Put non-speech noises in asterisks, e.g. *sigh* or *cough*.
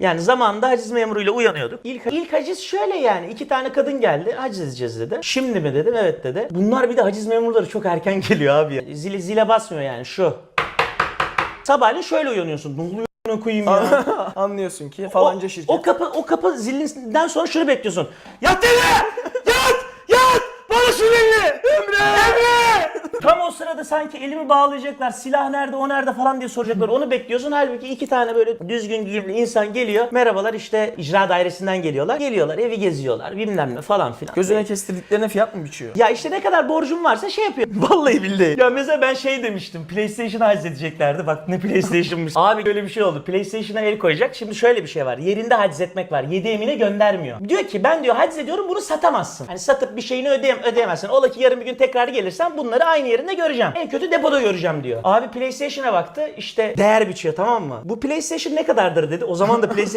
Yani zamanında haciz memuruyla uyanıyorduk. İlk, ilk haciz şöyle yani. iki tane kadın geldi. Haciz edeceğiz dedi. Şimdi mi dedim. Evet dedi. Bunlar bir de haciz memurları çok erken *laughs* geliyor abi. Zile, zile basmıyor yani şu. Sabahleyin şöyle uyanıyorsun. Ne oluyor koyayım ya. *laughs* Anlıyorsun ki falanca o, şirket. O kapı o kapı zilinden sonra şunu bekliyorsun. Yat deli! Yat! Yat! Bana şu elini! Emre! Emre! O sırada sanki elimi bağlayacaklar. Silah nerede, o nerede falan diye soracaklar. Onu bekliyorsun. Halbuki iki tane böyle düzgün giyimli insan geliyor. Merhabalar işte icra dairesinden geliyorlar. Geliyorlar, evi geziyorlar. Bilmem ne falan filan. Gözüne kestirdiklerine fiyat mı biçiyor? Ya işte ne kadar borcum varsa şey yapıyor. *laughs* Vallahi billahi. Ya mesela ben şey demiştim. PlayStation'ı halledeceklerdi. Bak ne PlayStation'mış. Abi böyle bir şey oldu. PlayStation'a el koyacak. Şimdi şöyle bir şey var. Yerinde haciz etmek var. Yedi emine göndermiyor. Diyor ki ben diyor haciz ediyorum bunu satamazsın. Hani satıp bir şeyini ödeyem ödeyemezsin. Ola ki yarın bir gün tekrar gelirsen bunları aynı yerinde göreceğim. En kötü depoda göreceğim diyor. Abi PlayStation'a baktı. İşte değer biçiyor tamam mı? Bu PlayStation ne kadardır dedi. O zaman da PlayStation *laughs*